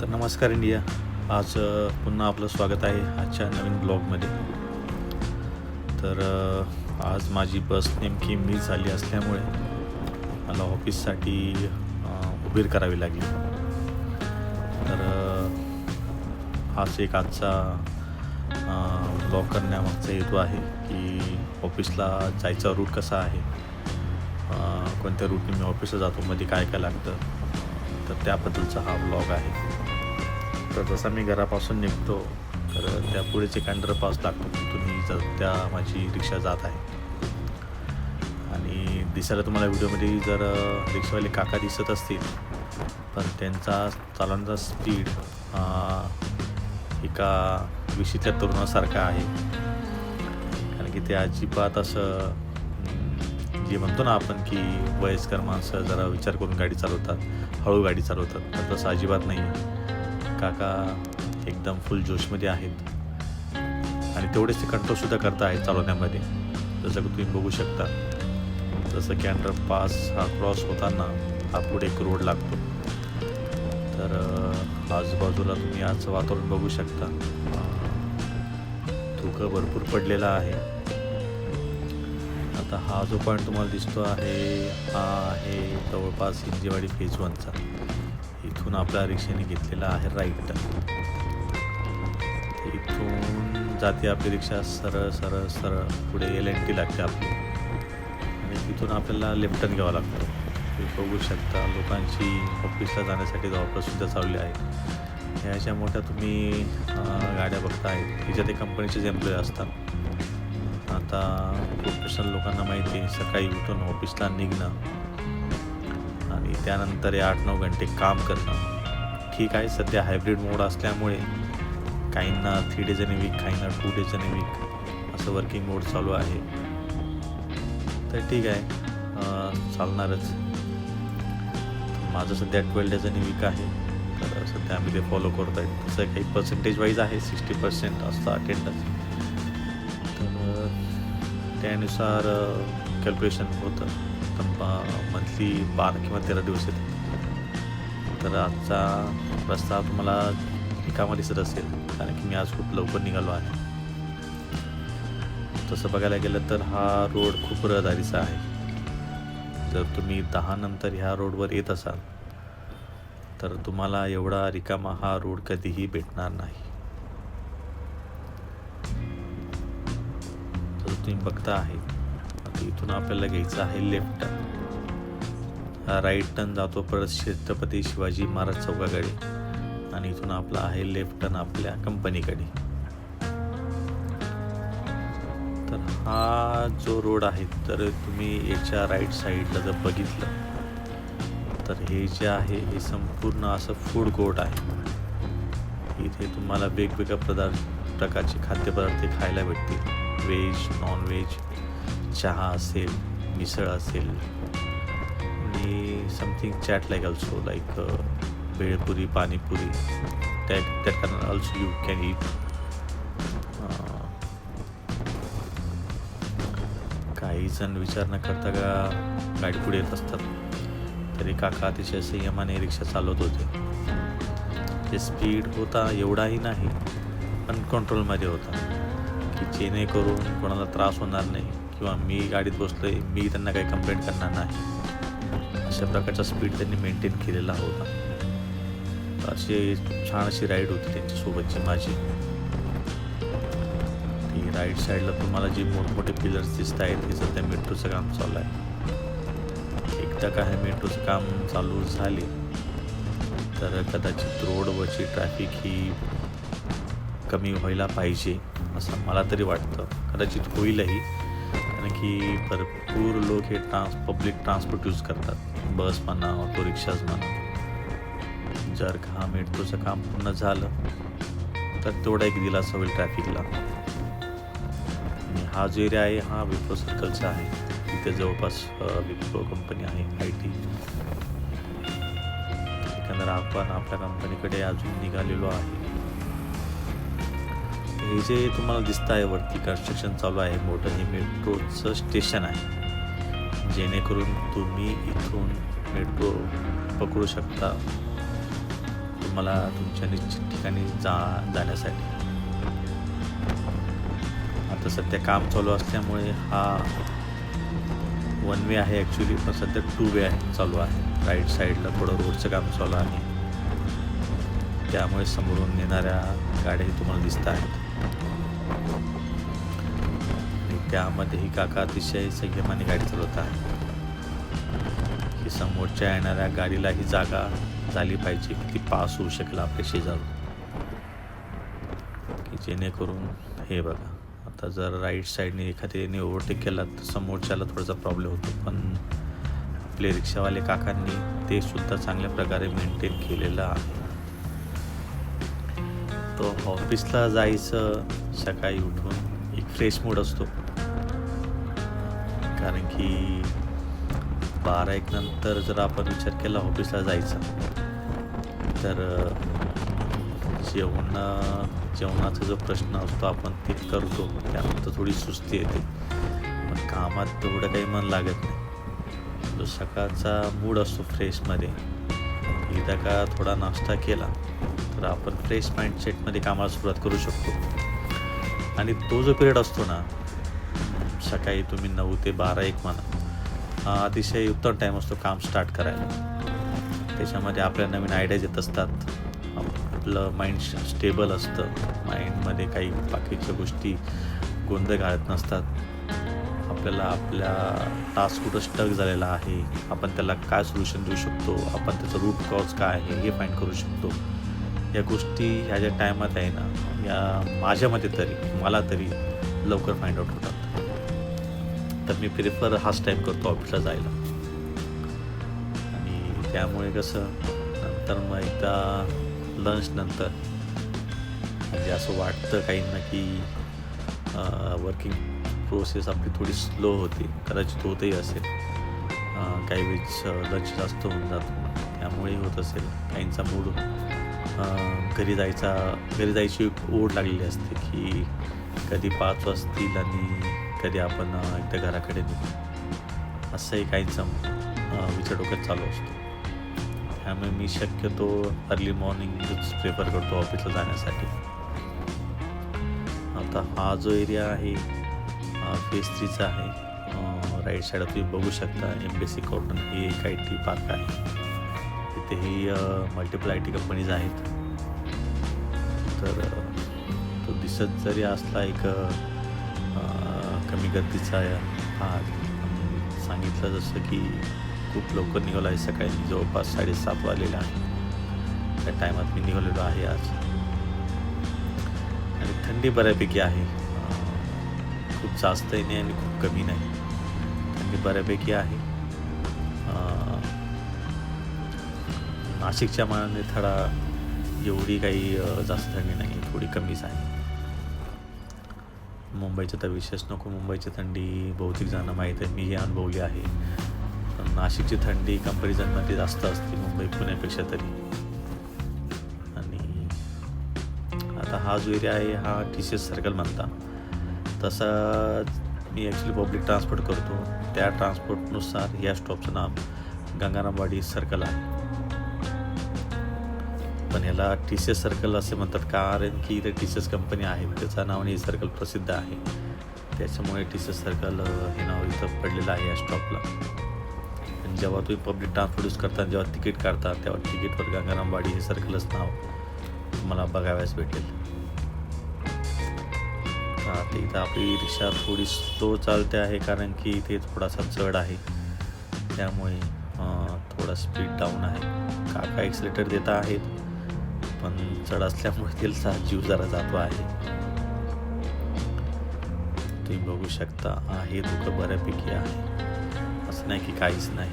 तर नमस्कार इंडिया. आज पुन्हा आपलं स्वागत आहे आजच्या नवीन ब्लॉगमध्ये. तर आज माझी बस नेमकी मिस झाली असल्यामुळे मला ऑफिससाठी अ, करावी लागली. तर हाच एक आजचा ब्लॉग करण्यामागचा हेतू आहे की ऑफिसला जायचा रूट कसा आहे? कोणत्या रूटने मी ऑफिसला जातो? मध्ये काय काय लागतं? तर त्याबद्दलचा हा ब्लॉग आहे. तर जसा मी घरापासून निघतो तर त्या पुढे एक अंडरपास लागतो तुम्ही ज त्या माझी रिक्षा जात आहे. आणि दिसायला तुम्हाला व्हिडिओमध्ये जर रिक्षावाले काका दिसत असतील पण त्यांचा चालवण्याचा स्पीड एका विशीतल्या तरुणासारखा आहे. कारण की ते अजिबात असं जे म्हणतो ना आपण की वयस्कर माणसं जरा विचार करून गाडी चालवतात हळू गाडी चालवतात तर तसं अजिबात नाही. आहे काका एकदम फुल जोशमध्ये आहेत. आणि तेवढेच ते कंट्रोलसुद्धा करता आहेत चालवण्यामध्ये. जसं की तुम्ही बघू शकता जसं की अंडरपास हा क्रॉस होताना हा पुढे एक रोड लागतो. तर आजूबाजूला तुम्ही आजचं वातावरण बघू शकता. धुकं भरपूर पडलेलं आहे. आता हा जो पॉईंट तुम्हाला दिसतो आहे हा आहे जवळपास हिंजेवाडी फेज वनचा इथून आपल्या रिक्षेने घेतलेला आहे राईट. इथून जाते आपली रिक्षा सरळ सरळ सरळ. पुढे एल एन टी लागते आपली. आणि तिथून आपल्याला लेफ्टन घ्यावा लागतो. तुम्ही बघू शकता लोकांची ऑफिसला जाण्यासाठी सुद्धा चालली आहे. ह्याच्या मोठ्या तुम्ही गाड्या बघताय. तिच्या ते कंपनीचेच एम्प्लॉई असतात. आता प्रोफेशनल लोकांना माहिती आहे सकाळी उठून ऑफिसला निघणं. आणि त्यानंतर हे आठ नऊ घंटे काम करणं. ठीक आहे सध्या हायब्रिड मोड असल्यामुळे काहींना थ्री डेज आणि वीक काहींना टू डेज आणि वीक असं वर्किंग मोड चालू आहे. तर ठीक आहे चालणारच. माझं सध्या ट्वेल्व डेज आणि वीक आहे. तर सध्या आम्ही ते फॉलो करतो आहे तसं काही पर्सेंटेज वाईज आहे सिक्स्टी पर्सेंट असतं अटेंडन्स तर त्यानुसार कॅल्क्युलेशन होतं. तर मंथली बारा किंवा तेरा दिवस येते. तर आजचा रस्ता तुम्हाला रिकामा दिसत असेल कारण की मी आज खूप लवकर निघालो आहे. तसं बघायला गेलं तर हा रोड खूप रहदारीचा आहे. जर तुम्ही दहा नंतर ह्या रोडवर येत असाल तर तुम्हाला एवढा रिकामा हा रोड कधीही भेटणार नाही. तर तुम्ही बघता आहे इथून आपल्याला घ्यायचं आहे लेफ्ट टर्न हा राईट टर्न जातो परत छत्रपती शिवाजी महाराज चौकाकडे. आणि इथून आपला आहे लेफ्ट टर्न आपल्या कंपनीकडे तर हा जो रोड आहे तर तुम्ही याच्या राईट साईडला जर बघितलं तर हे जे आहे हे संपूर्ण असं फूड कोर्ट आहे. इथे तुम्हाला वेगवेगळ्या पदार्थ प्रकारचे खाद्यपदार्थ खायला भेटतील. व्हेज नॉन व्हेज चहा असेल मिसळ असेल आणि something chaat like also like bhelpuri panipuri. त्या that can also you can eat काही जण विचार न करता का गाडी पुढे येत असतात. तरी काका अतिशय संयमाने रिक्षा चालवत होते. ते स्पीड होता एवढाही नाही पण कंट्रोलमध्ये होता. की जेणेकरून कोणाला त्रास होणार नाही. किंवा मी गाडीत बसलो आहे मी त्यांना काही कंप्लेंट करणार नाही. अशा प्रकारचा स्पीड त्यांनी मेंटेन केलेला होता. अशी छान अशी राईड होती त्यांच्यासोबतची माझी. ती राईट साईडला तुम्हाला जी मोठमोठे पिलर्स दिसत आहेत ते सध्या मेट्रोचं काम चालू आहे. एकदा का हे मेट्रोचं काम चालू झाले तर कदाचित रोडवरची ट्रॅफिक ही कमी व्हायला पाहिजे असं मला तरी वाटतं. कदाचित होईलही. की भरपूर लोक हे ट्रान्स पब्लिक ट्रान्सपोर्ट यूज करतात. बस म्हणा ऑटो रिक्षाज म्हणा. जर का हा मेट्रोचं काम पूर्ण झालं तर तेवढा एक दिलासा होईल ट्रॅफिकला. आणि हा जो एरिया आहे हा विप्रो सर्कलचा आहे. तिथे जवळपास विप्रो कंपनी आहे आय टी. एकंदर आपण आपल्या कंपनीकडे अजून निघालेलो आहे. हे जे तुम्हाला दिसत आहे वरती कन्स्ट्रक्शन चालू आहे मोठं हे मेट्रोचं स्टेशन आहे. जेणेकरून तुम्ही इथून मेट्रो पकडू शकता. तुम्हाला तुमच्या निश्चित ठिकाणी जा जाण्यासाठी. आता सध्या काम चालू असल्यामुळे हा वन वे आहे ॲक्च्युली पण सध्या टू वे आहे चालू आहे. राईट साईडला थोडं रोडचं काम चालू आहे. त्यामुळे समोरून येणाऱ्या गाड्याही तुम्हाला दिसत आहेत. त्यामध्ये ही काका अतिशय संयमाने गाडी चालवत आहे की समोरच्या येणाऱ्या गाडीला ही जागा झाली पाहिजे की ती पास होऊ शकेल आपल्या शेजारून. की जेणेकरून हे बघा आता जर राईट साईडने एखाद्याने ओव्हरटेक केला तर समोरच्याला थोडासा प्रॉब्लेम होतो. पण आपले रिक्षावाले काकांनी ते सुद्धा चांगल्या प्रकारे मेंटेन केलेलं आहे. तो ऑफिसला जायचं सकाळी उठून एक फ्रेश मूड असतो. कारण की बारा एक नंतर जर आपण विचार केला ऑफिसला जायचा तर जेवण जेवणाचा जो प्रश्न असतो आपण ते करतो. त्यानंतर थोडी सुस्ती येते. पण कामात तेवढं काही मन लागत नाही. जो सकाळचा मूड असतो फ्रेशमध्ये एकदा का थोडा नाश्ता केला तर आपण फ्रेश माइंडसेटमध्ये कामाला सुरुवात करू शकतो. आणि तो जो पिरियड असतो ना सकाळी तुम्ही नऊ ते बारा एक म्हणा हा अतिशय उत्तम टाईम असतो काम स्टार्ट करायला. त्याच्यामध्ये आपल्या नवीन आयडियाज येत असतात. आपलं माइंड स्टेबल असतं. माइंडमध्ये काही बाकीच्या गोष्टी गोंधळ घालत नसतात. आपल्याला आपल्या टास्क कुठं स्टक झालेला आहे आपण त्याला काय सोल्युशन देऊ शकतो आपण त्याचं रूट कॉज काय आहे हे फाईंड करू शकतो. या गोष्टी ह्या ज्या टायमात आहे ना या माझ्यामध्ये तरी मला तरी लवकर फाइंड आउट होतात. तर मी प्रिफर हाच टाईम करतो ऑफिसला जायला. आणि त्यामुळे कसं नंतर मग एकदा लंच नंतर म्हणजे असं वाटतं काहींना की वर्किंग प्रोसेस आपली थोडी स्लो होती. कदाचित होतही असेल. काही वेळेस लंच जास्त होऊन जातो. त्यामुळेही होत असेल काहींचा मूड घरी जायचा घरी जायची एक ओढ लागलेली असते की कधी पाच वाजतील आणि कधी आपण एकदा घराकडे निघू. असंही काहींचा विचार डोक्यात चालू असतो. त्यामुळे मी शक्यतो अर्ली मॉर्निंगच प्रेफर करतो ऑफिसला जाण्यासाठी. आता हा जो एरिया आहे फेस थ्रीचा आहे राईट साईडला तुम्ही बघू शकता एम बी सी कॉटन ही एक आय टी पार्क आहे. तिथेही मल्टिपल आय टी कंपनीज आहेत. तर तो दिसत जरी असला एक कमी गर्दीचा भाग सांगितलं जसं की खूप लवकर निघालो आहे. सकाळी मी जवळपास साडेसात वाजलेला आहे. त्या टायमात मी निघालेलो आहे आज. आणि थंडी बऱ्यापैकी आहे. खूप जास्तही नाही आणि खूप कमी नाही. थंडी बऱ्यापैकी आहे. नाशिकच्या मानाने थडा एवढी काही जास्त थंडी नाही थोडी कमीच आहे. मुंबईचं तर विशेष नको मुंबईची थंडी बहुतेक जणांना माहीत आहे. मीही अनुभवली आहे. पण नाशिकची थंडी कंपॅरिझनमध्ये जास्त असते मुंबई पुण्यापेक्षा तरी. आणि आता हा जो एरिया आहे हा टी सी एस सर्कल म्हणता. तसा मी ॲक्च्युली पब्लिक ट्रान्सपोर्ट करतो. त्या ट्रान्सपोर्टनुसार या स्टॉपचं नाव गंगारामवाडी सर्कल आहे. पण ह्याला टी सी एस सर्कल असे म्हणतात कारण की इथे टी सी एस कंपनी आहे म्हणजे त्याचं नावाने हे सर्कल प्रसिद्ध आहे. त्याच्यामुळे टी सी एस सर्कल हे नाव इथं पडलेलं आहे या स्टॉपला आणि जेव्हा तुम्ही पब्लिक ट्रान्सपोर्ट यूज करता जेव्हा तिकीट काढता तेव्हा तिकीटवर गंगारामवाडी हे सर्कलच नाव तुम्हाला बघाव्यास भेटेल. आता इथं आपली रिक्षा थोडी स्लो चालते आहे कारण की इथे थोडासा चढ आहे. त्यामुळे थोडा स्पीड डाऊन आहे. काका एक्सिलेटर देता आहेत. पण चढ असल्यामुळे त्याचा जीव जरा जातो आहे. तुम्ही बघू शकता आहे दुःख बऱ्यापैकी आहे. असं नाही की काहीच नाही.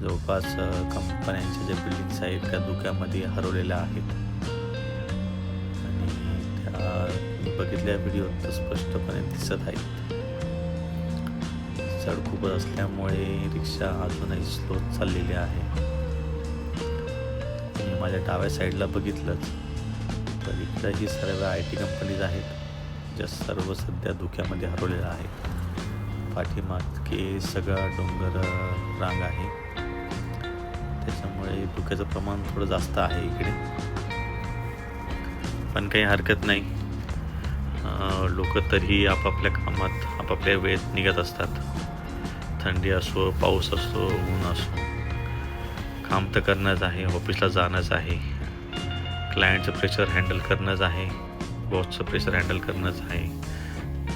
जवळपास कंपन्यांच्या ज्या बिल्डिंग्स आहेत त्या धुक्यामध्ये हरवलेल्या आहेत. आणि त्या बघितल्या व्हिडिओत तर स्पष्टपणे दिसत आहेत. चढ खूप असल्यामुळे रिक्षा अजूनही स्लो चाललेली आहे. माझ्या डाव्या साईडला बघितलं तर इकडंही सर्व आय टी कंपनीज आहेत ज्या सर्व सध्या धुक्यामध्ये हरवलेल्या आहेत. पाठीमागे सगळा डोंगर रांग आहे. त्याच्यामुळे धुक्याचं प्रमाण थोडं जास्त आहे इकडे. पण काही हरकत नाही. लोक तरीही आपापल्या कामात आपापल्या वेळेत निघत असतात. थंडी असो पाऊस असो ऊन असो. काम तर करणंच आहे ऑफिसला जाणंच आहे. क्लायंटचं प्रेशर हँडल करणंच आहे बॉसचं प्रेशर हँडल करणंच आहे.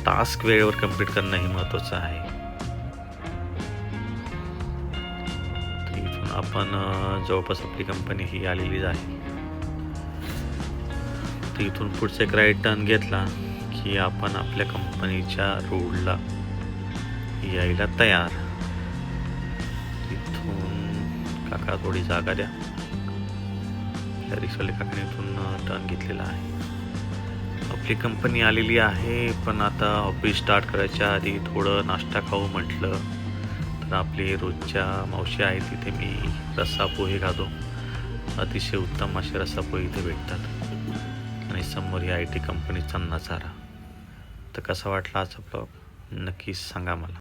टास्क वेळेवर कंप्लीट करणं हे महत्त्वाचं आहे. इथून आपण जवळपास आपली कंपनी ही आलेलीच आहे. तर इथून पुढचा एक राईट टर्न घेतला की आपण आपल्या कंपनीच्या रोडला यायला तयार. काका थोडी जागा द्या. त्या रिक्षावाले काकाने इथून टर्न घेतलेला आहे. आपली कंपनी आलेली आहे पण आता ऑफिस स्टार्ट करायच्या आधी थोडं नाश्ता खाऊ म्हटलं. तर आपली रोजच्या मावशी आहे तिथे मी रस्सा पोहे खातो. अतिशय उत्तम असे रस्सा पोहे इथे भेटतात. आणि समोर ही आय टी कंपनीचा नजारा. तर कसा वाटला आजचा ब्लॉग नक्कीच सांगा मला.